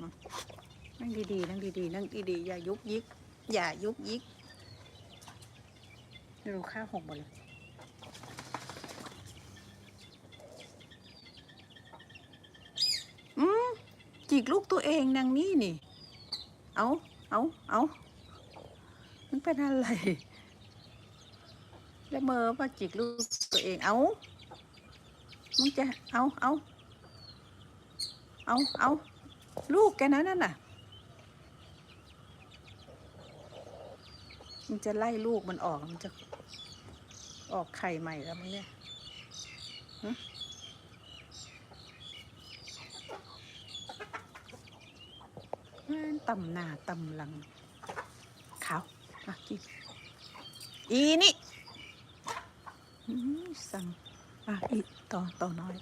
นั่งดีๆ นั่งดีๆ นั่งดีๆ อย่ายุกยิก อย่ายุกยิกไม่รู้ข้าวหกหมดเลยอืมจิกลูกตัวเองนางนี่นี่ เอาเอาเอามันเป็นอะไรแล้วเมอว่าจิกลูกตัวเอง เอามึงจะ เอาเอาเอาเอา ลูกแกนั้นน่ะน่ะ มันจะไล่ลูกมันออก มันจะออกไข่ใหม่แล้วมั้งเนี่ยฮะแม่ำหน้าต่ำหลังขาวมากินอีนี่สั่งอะอีต่อต่อน้อย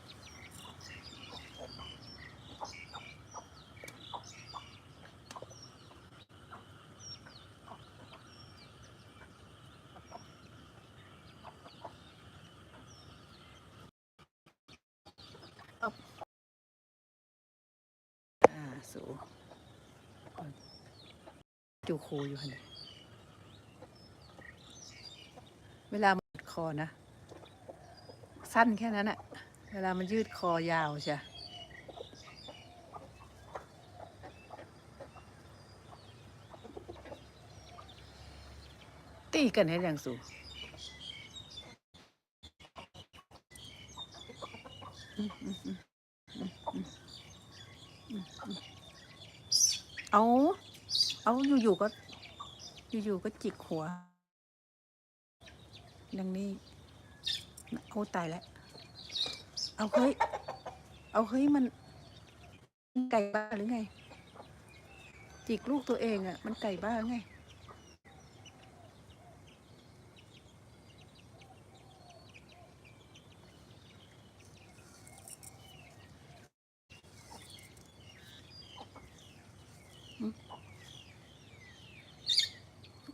อ่า สูจูโคอยู่หันเวลามันยืดคอนะ สั้นแค่นั้นอะเวลามันยืดคอยาวใช่ตีกันให้อย่างสูง เอา เอาอยู่ๆก็ อยู่ๆก็จิกหัว ดังนี้ เอาตายแล้ว เอาเฮ้ย เอาเฮ้ยมัน ไก่บ้าหรือไง จิกลูกตัวเองอะ่ะ มันไก่บ้าไง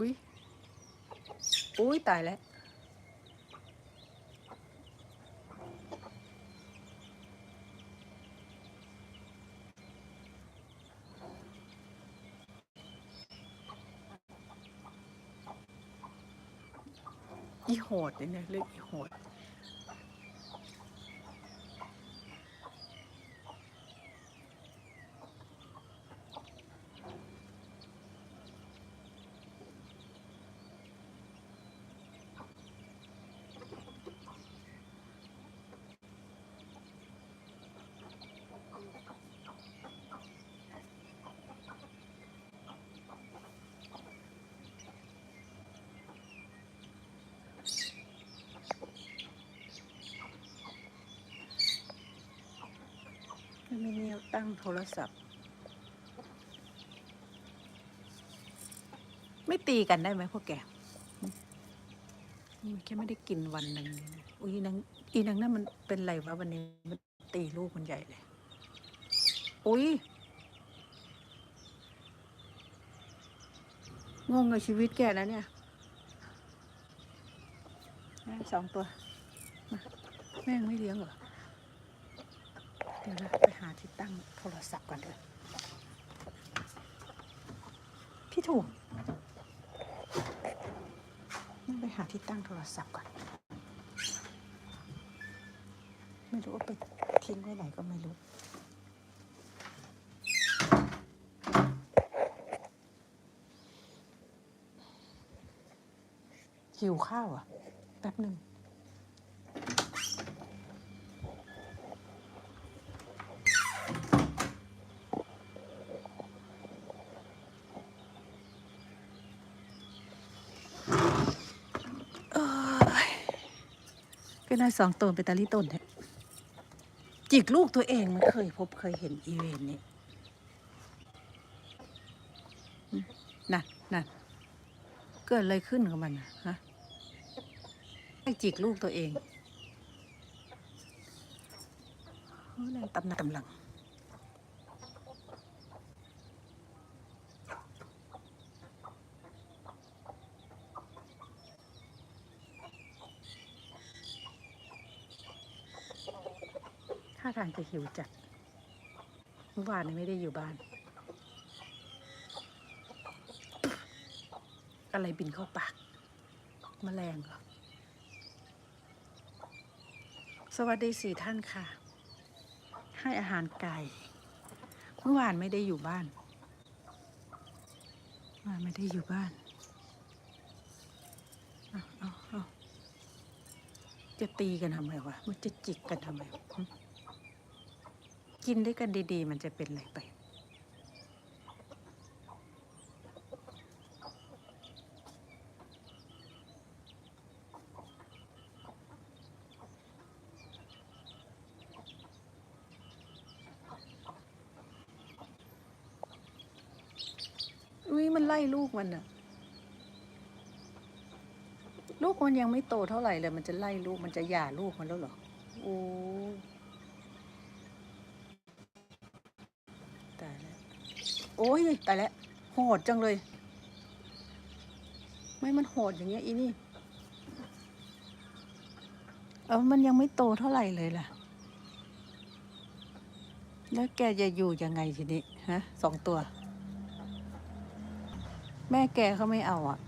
อุ้ยอุ้ยตายแล้ว อีโหดเนี่ยนะเรื่องอีโหด ไม่มีแนวตั้งโทรศัพท์ ไม่ตีกันได้ไหมพวกแกอืมมันแค่ไม่ได้กินวันหนึ่งอุ้ยอีนางอีนางนั่นมันเป็นไรวะวันนี้มันตีลูกมันใหญ่เลย อุ้ยงงกับชีวิตแกนะเนี่ยอะสองตัวมาแม่งไม่เลี้ยงเหรอ เดี๋ยวนะไปหาที่ตั้งโทรศัพท์ก่อนเถอะพี่ถูกไปหาที่ตั้งโทรศัพท์ก่อน ไม่รู้ว่าไปทิ้งไว้ไหนก็ไม่รู้หิวข้าวอะ แป๊บหนึ่ง ก็ได้สองตนเป็นตาลิต้นเนี่ยจิกลูกตัวเองมันเคยพบเคยเห็นอีเวนนี้นั่นนั่นเกิดอะไรขึ้นกับมันนะฮะไอ้จิกลูกตัวเองแรงตำหนักกำลัง ท่าทางจะหิวจัด เมื่อวานไม่ได้อยู่บ้าน อะไรบินเข้าปากมาแมลงเหรอ สวัสดีสี่ท่านค่ะ ให้อาหารไก่ เมื่อวานไม่ได้อยู่บ้านมาไม่ได้อยู่บ้านจะตีกันทำไมวะ มันจะจิกกันทำไม กินด้วยกันดี ๆ มันจะเป็นอะไรไป อุ้ยมันไล่ลูกมันอะลูกมันยังไม่โตเท่าไหร่เลย มันจะไล่ลูกมันจะหย่าลูกมันแล้วเหรอ โอ้ โอ้ยตายแล้วโหดจังเลย ไม่มันโหดอย่างเงี้ยอีนี่เออมันยังไม่โตเท่าไหร่เลยล่ะ แล้วแกจะอยู่ยังไงทีนี้ฮะสองตัว แม่แกเขาไม่เอาอะ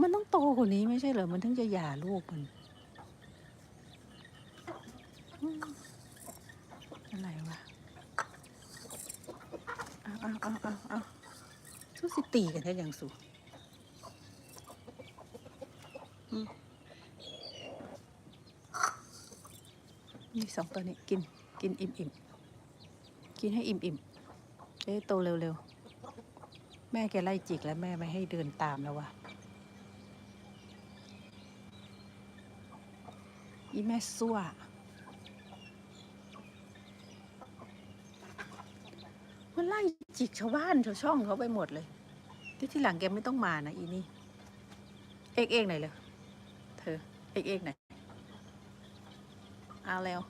มันต้องโตกว่านี้ไม่ใช่เหรอ มันถึงจะหย่าลูกมันอืมอะไรวะ เอาเอาเอาเอาเอาสู้สิตีกันแค่ยังสูนี่สองตัวนี้กินกินอิ่มอิ่มกินให้อิ่มอิ่มจะได้โตเร็วๆ แม่แกไล่จิกแล้วแม่ไม่ให้เดินตามแล้ววะอีแม่ซั่ว มันไล่ จิกชาวบ้านชาวช่องเขาไปหมดเลย ที่ที่หลังแกไม่ต้องมานะอีนี่ เอกเอกไหนอยเลยเธอ เอกเอกไหนอยเอาแล้ว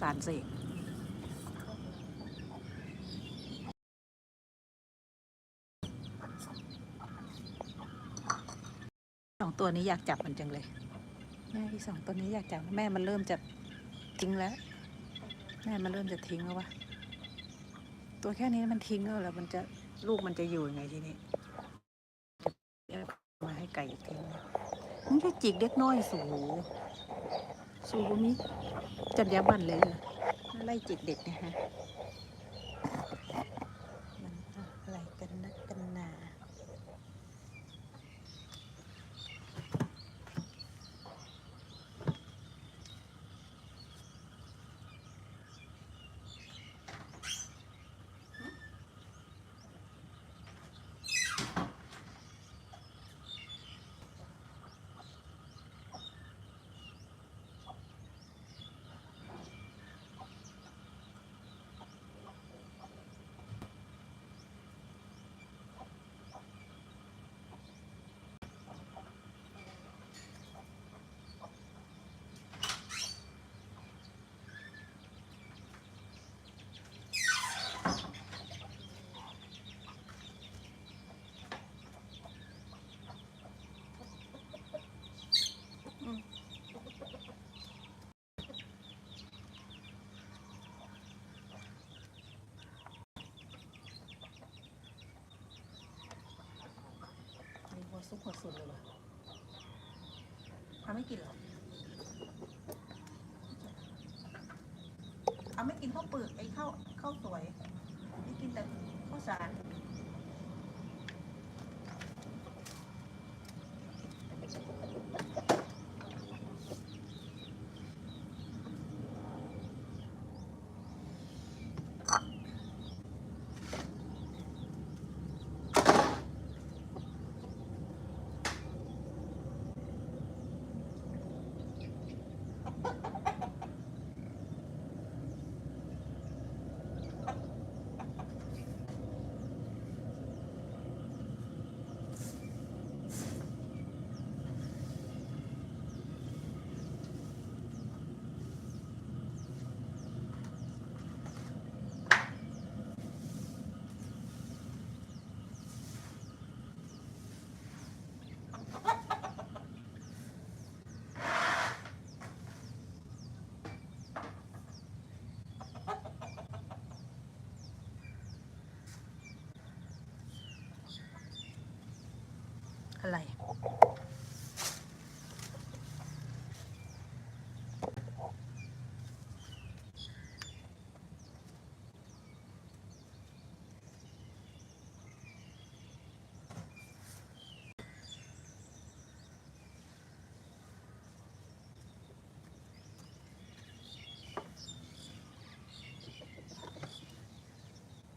สารเสกสองตัวนี้อยากจับมันจังเลยแม่ที่สองตัวนี้อยากจับแม่มันเริ่มจะทิ้งแล้ว แม่มันเริ่มจะทิ้งแล้ววะตัวแค่นี้มันทิ้งแล้วแล้วมันจะลูกมันจะอยู่ยังไงทีนี้มาให้ไก่อีกทีนึงมันจะจิกเด็กน้อยสูสูมี จัญญาบันเลยนะไล่จิตเด็กเนี่ยฮะ ซุกหัวสุดเลยวะเอาไม่กินหรอเอาไม่กินข้าวเปลือกไอ้ข้าวข้าวสวยไม่กินแต่ข้าวสาร อะไร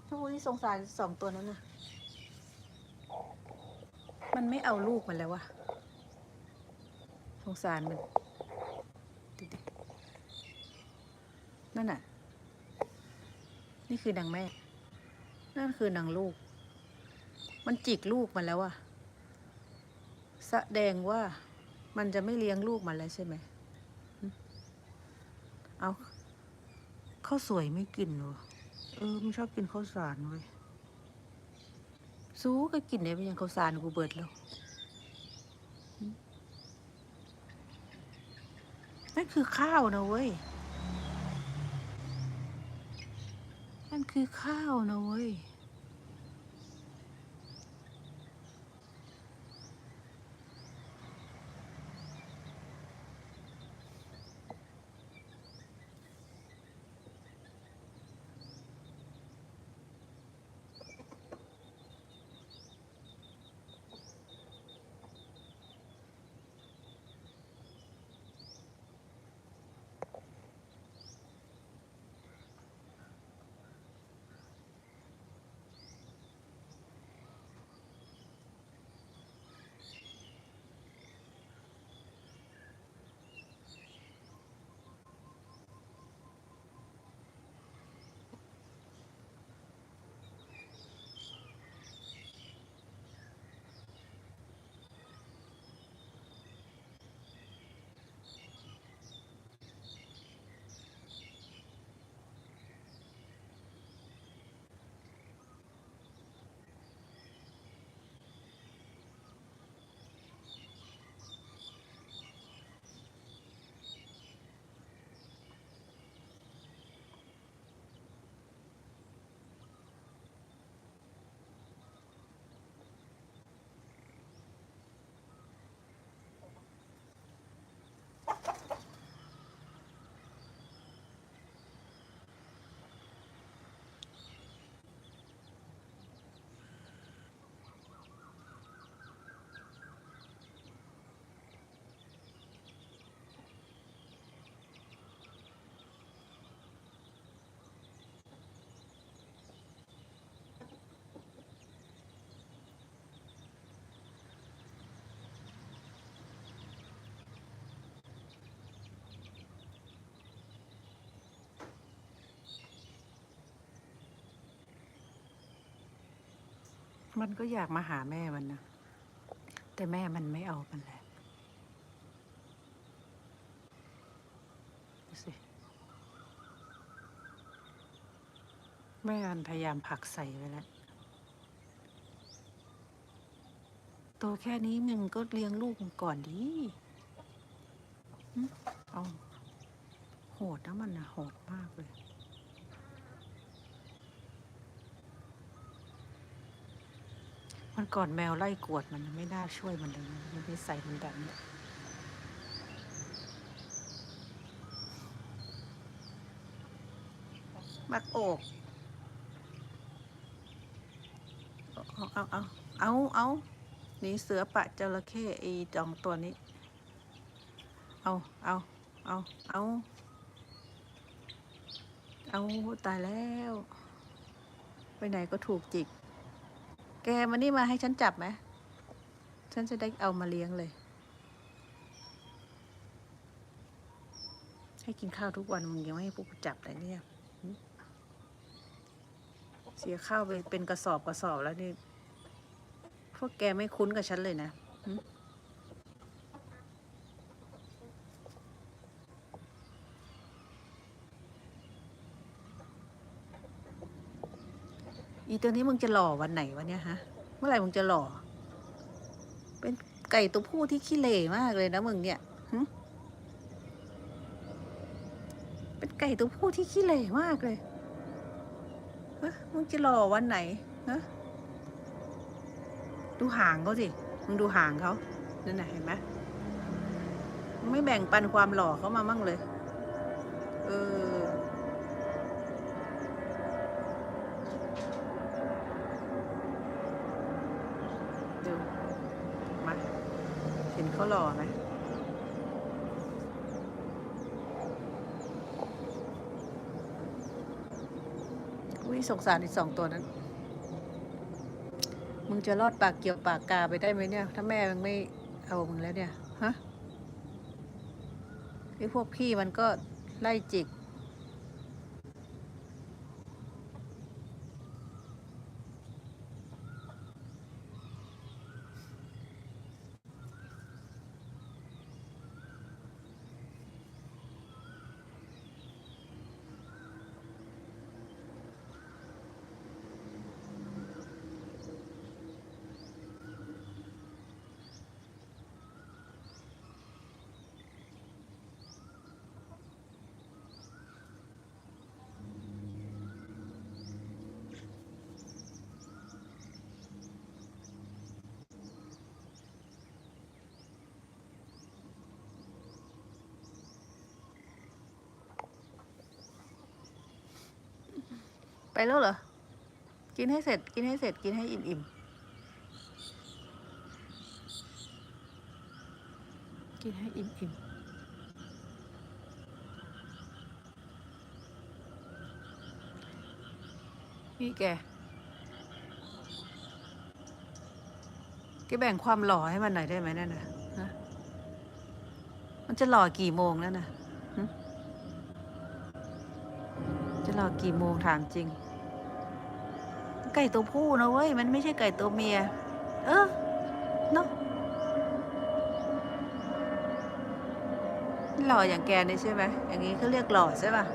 โอ้ยสงสารสองตัวนั้นน่ะ มันไม่เอาลูกมันแล้ววะสงสารมันนั่นน่ะ นี่คือนางแม่ นั่นคือนางลูก มันจิกลูกมันแล้วอะแสดงว่ามันจะไม่เลี้ยงลูกมันแล้วใช่ไหม เอาข้าวสวยไม่กินหรอ เออ มันชอบกินข้าวสารเว้ย สู้ก็กินได้ไปยังข้าวสารกูเบิดแล้วนั่นคือข้าวนะเว้ยนั่นคือข้าวนะเว้ย มันก็อยากมาหาแม่มันนะ แต่แม่มันไม่เอามันแหละดูสิแม่มันพยายามผลักใส่ไว้แล้วโตแค่นี้มึงก็เลี้ยงลูกมึงก่อนดีหึเอาโหดนะมันนะโหดมากเลย มันก่อนแมวไล่กวดมันไม่น่าช่วยมันเลยมันไม่ใส่มันแบบนี้มักโอกเอาเอาเอาเอาเอาหนีเสือปะจระเข้ไอีจองตัวนี้ เอาเอาเอาเอาเอาตายแล้ว ไปไหนก็ถูกจิก กมันนี่มาให้ฉันจับไหม ฉันจะได้เอามาเลี้ยงเลย ให้กินข้าวทุกวันมึงยังไม่ให้พวกกูจับเลยเนี่ย เสียข้าวไปเป็นกระสอบกระสอบแล้วนี่ พวกแกไม่คุ้นกับฉันเลยนะ อีตัวนี้มึงจะหล่อวันไหนวะเนี่ยฮะ เมื่อไหร่มึงจะหล่อ เป็นไก่ตัวผู้ที่ขี้เหร่มากเลยนะมึงเนี่ยเป็นไก่ตัวผู้ที่ขี้เหร่มากเลยเฮ้มึงจะหล่อวันไหนฮะดูหางเขาสิ มึงดูหางเขานั่นน่ะเห็นไหมมึงไม่แบ่งปันความหล่อเขามามั่งเลย เออ ดูมาเหล่อไหมอุ้ยสงสารอีกสองตัวนั้น มึงจะรอดปากเกี่ยวปากกาไปได้ไหมเนี่ย ถ้าแม่มึงไม่เอามึงแล้วเนี่ย ฮะไอ้พวกพี่มันก็ไล่จิก แล้วเหรอ กินให้เสร็จ กินให้เสร็จ กินให้อิ่มอิ่มกินให้อิ่มอิ่มนี่แก แกแบ่งความหล่อให้มันหน่อยได้ไหมนั่นนะมันจะหล่อกี่โมงแล้วนะจะหล่อกี่โมงถามจริง ไก่ตัวผู้นะเว้ย มันไม่ใช่ไก่ตัวเมีย เออเนาะหล่ออย่างแกนี่ใช่ไหม อย่างนี้เขาเรียกหล่อใช่ป่ะ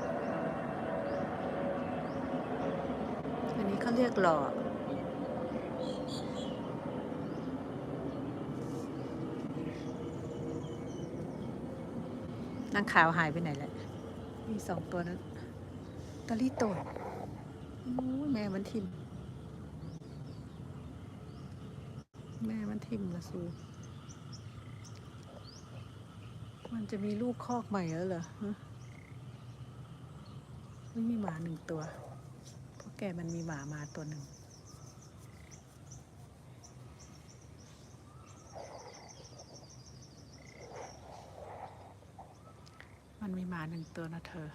อันนี้เขาเรียกหล่อนางขาวหายไปไหนแล้ว มีสองตัวนั้นตาลีโตดโอ้ยแม่มันทิม แม่มันทิมละสูมันจะมีลูกคอกใหม่แล้วเหรอไม่มีหมาหนึ่งตัวเพราะแกมันมีหมามาตัวหนึ่งมันมีหมาหนึ่งตัวนะเธอ